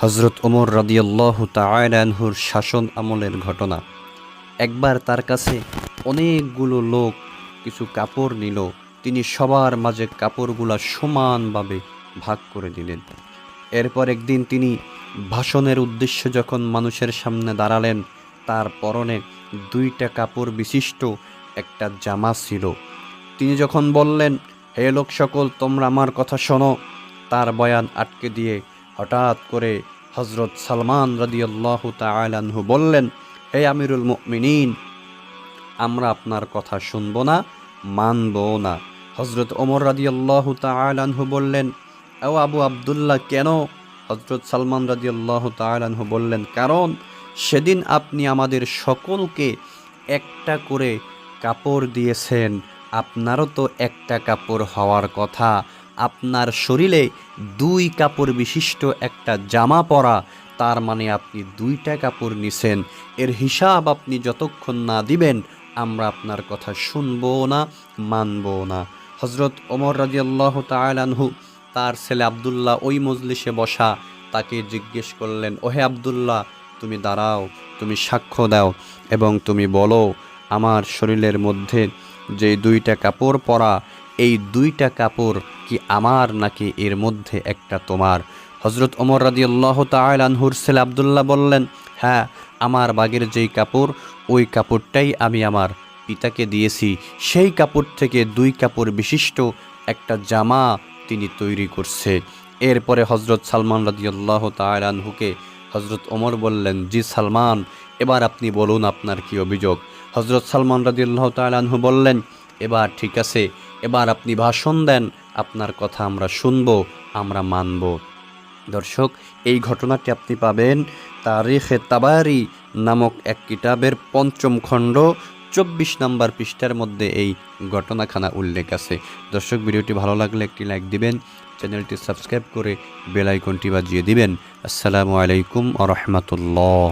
হজরত ওমর রাদিয়াল্লাহু তাআলাহুর শাসন আমলের ঘটনা। একবার তার কাছে অনেকগুলো লোক কিছু কাপড় নিল। তিনি সবার মাঝে কাপড়গুলা সমানভাবে ভাগ করে দিলেন। এরপর একদিন তিনি ভাষণের উদ্দেশ্যে যখন মানুষের সামনে দাঁড়ালেন, তার পরনে দুইটা কাপড় বিশিষ্ট একটা জামা ছিল। তিনি যখন বললেন, হে লোক সকল তোমরা আমার কথা শোনো। তার বয়ান আটকে দিয়ে হঠাৎ করে হজরত সালমান রাদিয়াল্লাহ তাআলাহু বললেন, হে আমিরুল মুমিনিন, আমরা আপনার কথা শুনব না, মানব না। হজরত ওমর রাদিয়াল্লাহু তাআলাহু বললেন, ও আবু আব্দুল্লাহ, কেন? হজরত সালমান রাদিয়াল্লাহু তাআলাহু বললেন, কারণ সেদিন আপনি আমাদের সকলকে একটা করে কাপড় দিয়েছেন, আপনারও তো একটা কাপড় হওয়ার কথা। আপনার শরীরে দুই কাপড় বিশিষ্ট একটা জামা পরা, তার মানে আপনি দুইটা কাপড় নিছেন। এর হিসাব আপনি যতক্ষণ না দিবেন, আমরা আপনার কথা শুনব না, মানবো না। হজরত ওমর রাজিয়াল্লাহ তালানহু তার ছেলে আবদুল্লাহ ওই মজলিসে বসা, তাকে জিজ্ঞেস করলেন, ওহে আবদুল্লাহ, তুমি দাঁড়াও, তুমি সাক্ষ্য দাও এবং তুমি বলো আমার শরীরের মধ্যে যে দুইটা কাপড় পরা, এই দুইটা কাপড় কি আমার নাকি এর মধ্যে একটা তোমার? হজরত ওমর রাদিয়াল্লাহ তালানহুর ছেলে আবদুল্লাহ বললেন হ্যাঁ আমার বাগের যেই কাপড়, ওই কাপড়টাই আমি আমার পিতাকে দিয়েছি। সেই কাপড় থেকে দুই কাপড় বিশিষ্ট একটা জামা তিনি তৈরি করছে। এরপরে হজরত সালমান রাদিয়াল্লাহ তালানহুকে হজরত ওমর বললেন, জি সালমান, এবার আপনি বলুন আপনার কি অভিযোগ? হজরত সালমান রাদিয়াল্লাহ তালানহু বললেন, এবার ঠিক আছে, এবার আপনি ভাষণ দেন, আপনার কথা আমরা শুনব, আমরা মানব। দর্শক, এই ঘটনাটি আপনি পাবেন তারিখে তাবারি নামক এক কিতাবের পঞ্চম খণ্ড, চব্বিশ নম্বর পৃষ্ঠার মধ্যে এই ঘটনাখানা উল্লেখ আছে। দর্শক, ভিডিওটি ভালো লাগলে একটি লাইক দিবেন, চ্যানেলটি সাবস্ক্রাইব করে বেল আইকনটি বাজিয়ে দিবেন। আসসালামু আলাইকুম আ রহমতুল্লাহ।